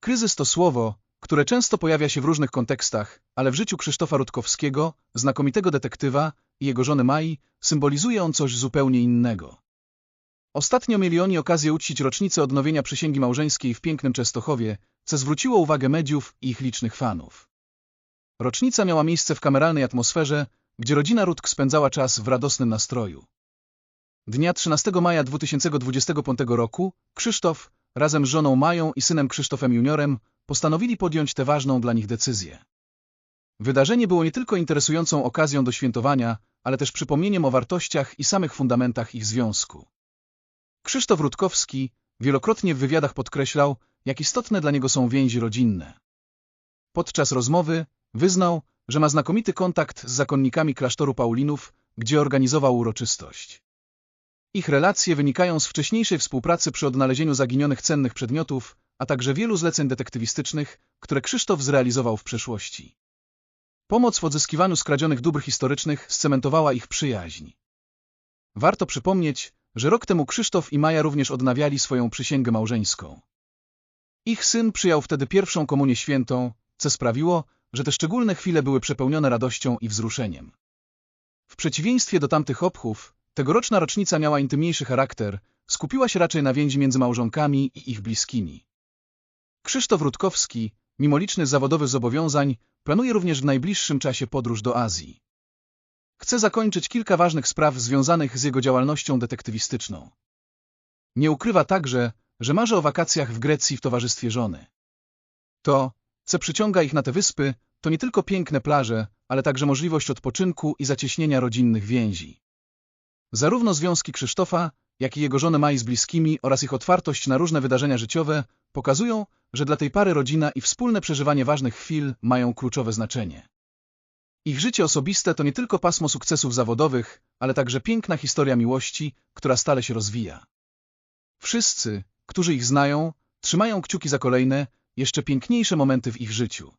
Kryzys to słowo, które często pojawia się w różnych kontekstach, ale w życiu Krzysztofa Rutkowskiego, znakomitego detektywa i jego żony Mai, symbolizuje on coś zupełnie innego. Ostatnio mieli oni okazję uczcić rocznicę odnowienia przysięgi małżeńskiej w pięknym Częstochowie, co zwróciło uwagę mediów i ich licznych fanów. Rocznica miała miejsce w kameralnej atmosferze, gdzie rodzina Rutk spędzała czas w radosnym nastroju. Dnia 13 maja 2025 roku Krzysztof, razem z żoną Mają i synem Krzysztofem Juniorem, postanowili podjąć tę ważną dla nich decyzję. Wydarzenie było nie tylko interesującą okazją do świętowania, ale też przypomnieniem o wartościach i samych fundamentach ich związku. Krzysztof Rutkowski wielokrotnie w wywiadach podkreślał, jak istotne dla niego są więzi rodzinne. Podczas rozmowy wyznał, że ma znakomity kontakt z zakonnikami klasztoru Paulinów, gdzie organizował uroczystość. Ich relacje wynikają z wcześniejszej współpracy przy odnalezieniu zaginionych cennych przedmiotów, a także wielu zleceń detektywistycznych, które Krzysztof zrealizował w przeszłości. Pomoc w odzyskiwaniu skradzionych dóbr historycznych scementowała ich przyjaźń. Warto przypomnieć, że rok temu Krzysztof i Maja również odnawiali swoją przysięgę małżeńską. Ich syn przyjął wtedy pierwszą komunię świętą, co sprawiło, że te szczególne chwile były przepełnione radością i wzruszeniem. W przeciwieństwie do tamtych obchów, tegoroczna rocznica miała intymniejszy charakter, skupiła się raczej na więzi między małżonkami i ich bliskimi. Krzysztof Rutkowski, mimo licznych zawodowych zobowiązań, planuje również w najbliższym czasie podróż do Azji. Chce zakończyć kilka ważnych spraw związanych z jego działalnością detektywistyczną. Nie ukrywa także, że marzy o wakacjach w Grecji w towarzystwie żony. To, co przyciąga ich na te wyspy, to nie tylko piękne plaże, ale także możliwość odpoczynku i zacieśnienia rodzinnych więzi. Zarówno związki Krzysztofa, jak i jego żony Mai z bliskimi oraz ich otwartość na różne wydarzenia życiowe pokazują, że dla tej pary rodzina i wspólne przeżywanie ważnych chwil mają kluczowe znaczenie. Ich życie osobiste to nie tylko pasmo sukcesów zawodowych, ale także piękna historia miłości, która stale się rozwija. Wszyscy, którzy ich znają, trzymają kciuki za kolejne, jeszcze piękniejsze momenty w ich życiu.